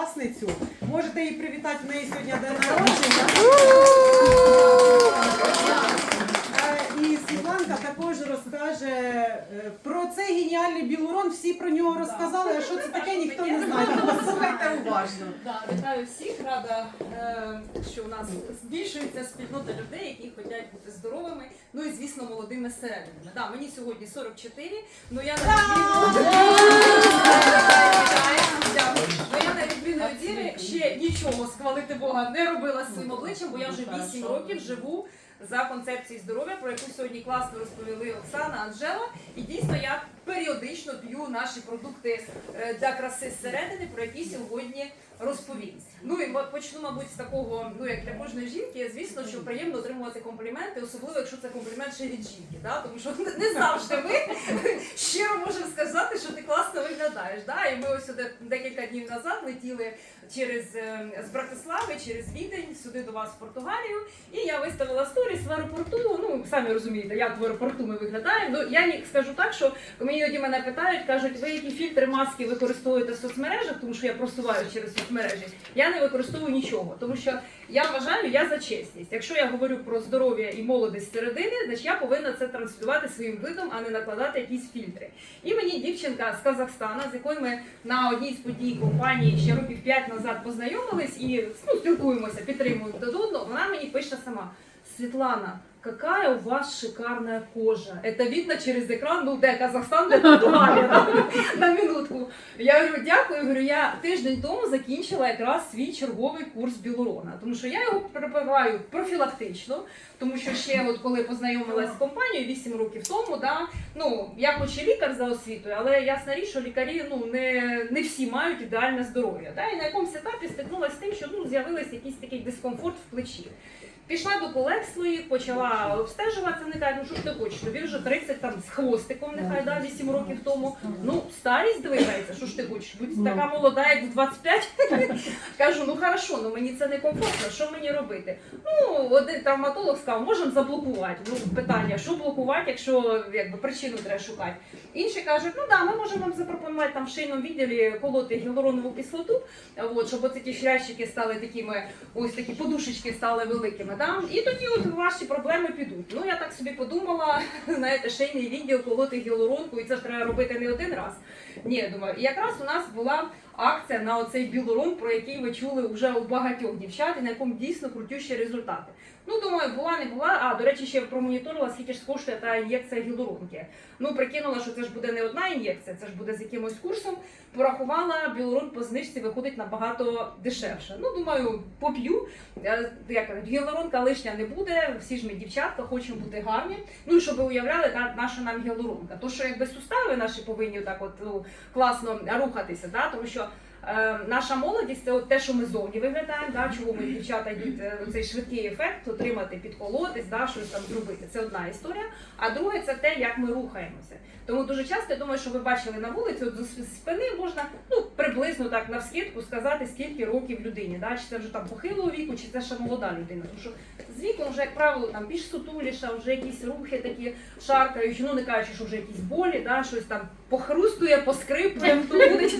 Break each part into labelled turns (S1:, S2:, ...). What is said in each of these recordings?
S1: власницю. Можете її привітати в неї сьогодні день народження. Е, І Світланка також розкаже е, про цей геніальний білурон. Всі про нього розказали, а що це таке, ніхто не знає. Послухайте уважно.
S2: Вітаю всіх, рада, е, що у нас збільшується спільнота людей, які хочуть бути здоровими, ну і звісно молодими серединами. Мені сьогодні 44, ну я на відміну Ну, я на відміну від Іри ще нічого схвалити Бога не робила з своїм обличчям, бо я вже 8 років живу за концепцією здоров'я, про яку сьогодні класно розповіли Оксана, Анжела. І дійсно я періодично п'ю наші продукти е, для краси зсередини, про які сьогодні розповім. Ну і почну, мабуть, з такого, ну як для кожної жінки, звісно, що приємно отримувати компліменти, особливо якщо це комплімент ще від жінки, да? тому що не- завжди ми щиро можемо сказати, що ти класно виглядаєш. Да? І ми ось декілька днів назад летіли через е, з Братислави, через Відень, сюди до вас в Португалію. І я виставила сторіс в аеропорту. Ну самі розумієте, як в аеропорту ми виглядаємо. Ну я скажу так, що мені іноді мене питають, кажуть, ви які фільтри маски використовуєте в соцмережах, тому що я просуваю через соцмережі. Я не використовую нічого, тому що я вважаю, я за чесність. Якщо я говорю про здоров'я і молодість середини, значить я повинна це транслювати своїм видом, а не накладати якісь фільтри. І мені дівчинка з Казахстана, з якою ми на одній з подій компанії ще років 5 назад познайомились і ну, спілкуємося, підтримуємо до одного. Вона мені пише сама: Світлана. Какая у вас шикарная кожа. Это видно через экран, ну де Казахстан, де Португалія, на, минутку. Я говорю, дякую. Говорю, я тиждень тому закінчила якраз свій черговий курс білурона, тому що я його припиваю профілактично, тому що ще от коли познайомилася з компанією 8 років тому, да, ну я хоч і лікар за освітою, але ясна річ, що лікарі ну не, не всі мають ідеальне здоров'я. Да, і на якомусь етапі стикнулася з тим, що ну з'явився якийсь такий дискомфорт в плечі. Пішла до колег своїх, почала обстежуватися, вони кажуть, ну що ж ти хочеш, тобі вже 30 там з хвостиком, нехай да, 8 років тому. Ну, старість двигається, що ж ти хочеш, будь така молода, як в 25. Кажу, ну хорошо, ну мені це не комфортно, що мені робити? Ну, один травматолог сказав, можемо заблокувати. Ну, питання, що блокувати, якщо якби причину треба шукати. Інші кажуть, ну да, ми можемо вам запропонувати там в шийному відділі колоти гіалуронову кислоту, от, щоб оці ті шлящики стали такими, ось такі подушечки стали великими. Да? І тоді от ваші проблеми підуть. Ну я так собі подумала, знаєте, шейний відділ колоти гіалуронку, і це ж треба робити не один раз. Ні, думаю, і якраз у нас була акція на оцей білорун, про який ви чули вже у багатьох дівчат, і на якому дійсно крутющі результати. Ну, думаю, була, не була. А, до речі, ще промоніторила, скільки ж коштує та ін'єкція гіалуронки. Ну, прикинула, що це ж буде не одна ін'єкція, це ж буде з якимось курсом. Порахувала, білорун по знижці виходить набагато дешевше. Ну, думаю, поп'ю. Е, Як гіалуронка лишня не буде, всі ж ми дівчатка, хочемо бути гарні. Ну і щоб ви уявляли, та, наша нам гіалуронка. То, що якби сустави наші повинні так от ну, класно рухатися, да? тому що наша молодість це от те, що ми зовні виглядаємо, да? чого ми дівчата е, цей швидкий ефект, отримати, підколотись, да? щось там зробити. Це одна історія. А друге, це те, як ми рухаємося. Тому дуже часто я думаю, що ви бачили на вулиці, от з спини можна ну приблизно так на навскидку сказати, скільки років людині. Да? Чи це вже там похилого віку, чи це ще молода людина. Тому що з віком вже, як правило, там більш сутуліша, вже якісь рухи такі шаркаючі, ну не кажучи, що вже якісь болі, да? щось там похрустує, поскрипує, хто ходить,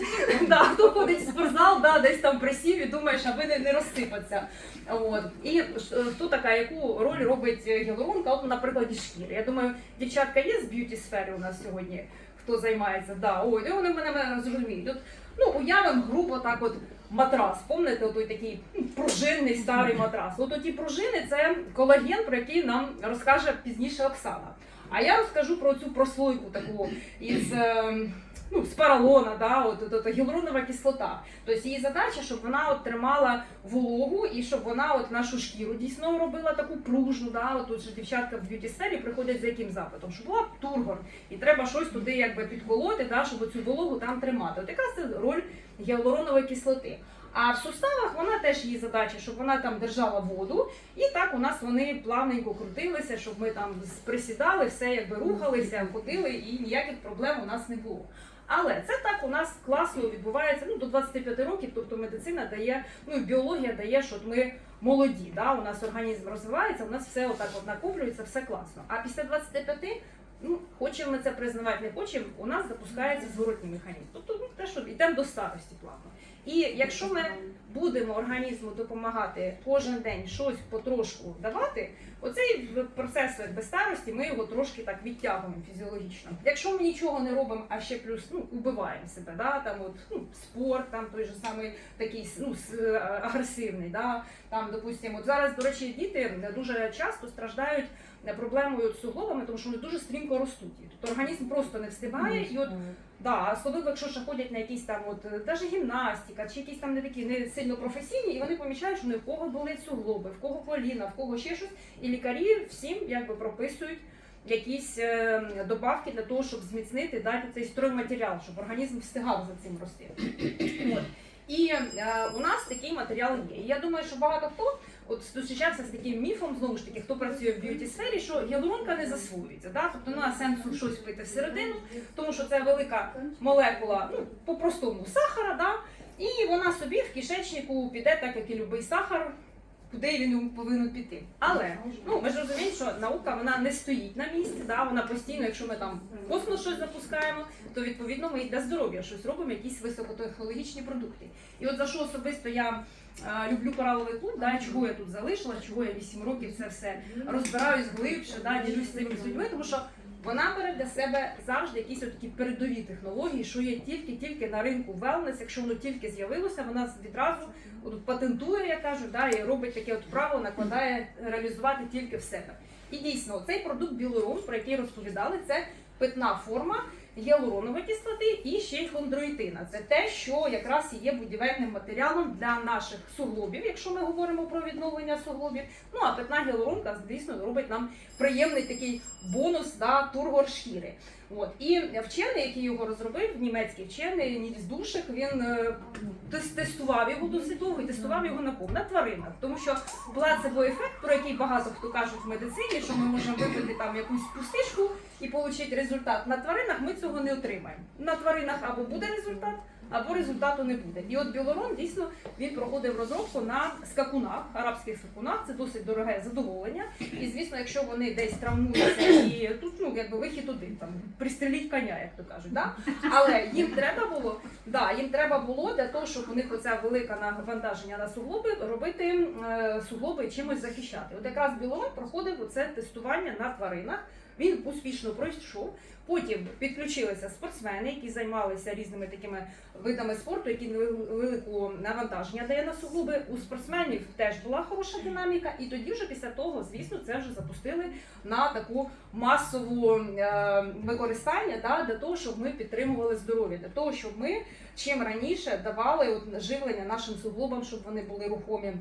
S2: да, хто ходить в спортзал, да, десь там присів і думаєш, аби не, не розсипаться. От. І е, хто така, яку роль робить гіалуронка, от на прикладі шкіри. Я думаю, дівчатка є з б'юті сфери у нас сьогодні, хто займається. Да, ой, вони мене, зрозуміють. От, ну, уявимо грубо так от матрас. Помните, той такий пружинний старий матрас. От оті пружини це колаген, про який нам розкаже пізніше Оксана. А я розкажу про цю прослойку таку із. Ну, з поролона, да, от, от, от, гіалуронова кислота. Тобто її задача, щоб вона от тримала вологу і щоб вона от нашу шкіру дійсно робила таку пружну. Да, от тут же дівчатка в б'юті сфері приходять за яким запитом, щоб була тургор, і треба щось туди якби підколоти, да, щоб цю вологу там тримати. От яка це роль гіалуронової кислоти. А в суставах вона теж її задача, щоб вона там держала воду, і так у нас вони плавненько крутилися, щоб ми там присідали, все якби рухалися, ходили, і ніяких проблем у нас не було. Але це так у нас класно відбувається ну, до 25 років, тобто медицина дає, ну і біологія дає, що ми молоді, да, у нас організм розвивається, у нас все отак от накоплюється, все класно. А після 25 Ну, хочемо ми це признавати, не хочемо, у нас запускається зворотній механізм. Тобто ну, те, що йдемо до старості плавно. І якщо ми будемо організму допомагати кожен день щось потрошку давати, оцей процес якби, старості ми його трошки так відтягуємо фізіологічно. Якщо ми нічого не робимо, а ще плюс ну убиваємо себе, да там от ну спорт, там той же самий такий ну е, агресивний, да там, допустимо, от зараз, до речі, діти дуже часто страждають проблемою з суглобами, тому що вони дуже стрімко ростуть. Тобто організм просто не встигає, і от Да, особливо, якщо ще ходять на якісь там, от е, даже гімнастика, чи якісь там не такі не сильно професійні, і вони помічають, що ну, в кого болить суглоби, в кого коліна, в кого ще щось. І лікарі всім якби прописують якісь е, добавки для того, щоб зміцнити, дати цей стройматеріал, щоб організм встигав за цим рости. І е, у нас такий матеріал є. І я думаю, що багато хто от зустрічався з таким міфом, знову ж таки, хто працює в б'юті сфері, що гіалуронка не засвоюється. Да? Тобто немає сенсу щось пити всередину, тому що це велика молекула, ну по-простому сахара, да? і вона собі в кишечнику піде, так як і будь-який сахар, куди він повинен піти. Але ну ми ж розуміємо, що наука вона не стоїть на місці, да? вона постійно, якщо ми там в космос щось запускаємо, то відповідно ми і для здоров'я щось робимо, якісь високотехнологічні продукти. І от за що особисто я е, люблю кораловий клуб, да, чого я тут залишила, чого я 8 років це все розбираюсь глибше, да, ділюсь цим з людьми, тому що вона бере для себе завжди якісь такі передові технології, що є тільки-тільки на ринку wellness, якщо воно тільки з'явилося, вона відразу от патентує, я кажу, да, і робить таке от право, накладає реалізувати тільки в себе. І дійсно, цей продукт Білорум, про який розповідали, це питна форма гіалуронової кислоти і ще й хондроїтина. Це те, що якраз є будівельним матеріалом для наших суглобів, якщо ми говоримо про відновлення суглобів. Ну а питна гіалуронка, звісно, робить нам приємний такий бонус да, тургор шкіри. От і вчений, який його розробив, німецький вчений Нільс Душик, він е, тестував його досить довго і тестував його на ком? на тваринах, тому що плацебо-ефект, про який багато хто кажуть в медицині, що ми можемо випити там якусь пустишку і отримати результат. На тваринах ми цього не отримаємо. На тваринах або буде результат, або результату не буде. І от білорон дійсно він проходив розробку на скакунах, арабських скакунах. Це досить дороге задоволення. І звісно, якщо вони десь травмуються і тут ну якби вихід один там пристреліть коня, як то кажуть. Да? Але їм треба було, да, їм треба було для того, щоб у них оця велика навантаження на суглоби робити е, суглоби чимось захищати. От якраз білорон проходив оце тестування на тваринах. Він успішно пройшов. Потім підключилися спортсмени, які займалися різними такими видами спорту, які велику навантаження дає на суглоби. У спортсменів теж була хороша динаміка, і тоді вже після того, звісно, це вже запустили на таку масову е, використання да, для того, щоб ми підтримували здоров'я, для того, щоб ми чим раніше давали от, живлення нашим суглобам, щоб вони були рухомі.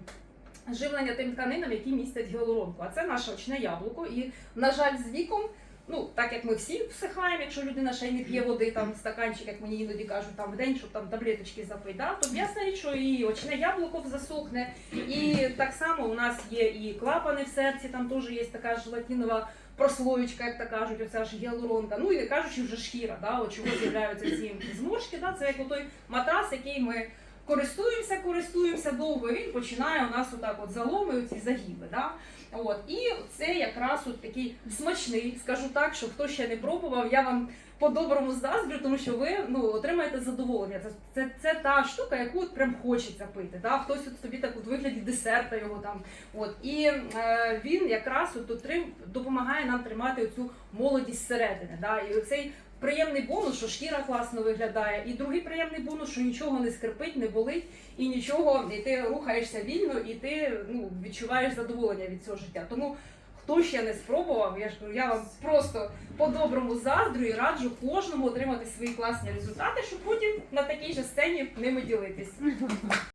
S2: Живлення тим тканинам, які містять гіалуронку. А це наше очне яблуко. І, на жаль, з віком, ну так як ми всі всихаємо, якщо людина ще й не п'є води, там стаканчик, як мені іноді кажуть, там в день, щоб там таблеточки запити, да, то ясна річ, що і очне яблуко засохне. І так само у нас є і клапани в серці, там теж є така желатинова прослоєчка, як то кажуть, оця ж гіалуронка. Ну і не кажучи вже шкіра, да, чого з'являються ці зморшки, да, це як той матрас, який ми користуємося, користуємося довго, він починає у нас отак от заломи, ці загиби. Да? От. І це якраз от такий смачний, скажу так, що хто ще не пробував, я вам по-доброму заздрю, тому що ви ну, отримаєте задоволення. Це, це, це та штука, яку от прям хочеться пити. Да? Хтось от собі так от вигляді десерта його там. От. І е, він якраз от отрим, допомагає нам тримати оцю молодість зсередини. Да? І оцей приємний бонус, що шкіра класно виглядає, і другий приємний бонус, що нічого не скрипить, не болить, і нічого, і ти рухаєшся вільно, і ти ну, відчуваєш задоволення від цього життя. Тому хто ще не спробував, я ж я вам просто по-доброму заздрю і раджу кожному отримати свої класні результати, щоб потім на такій же сцені ними ділитись.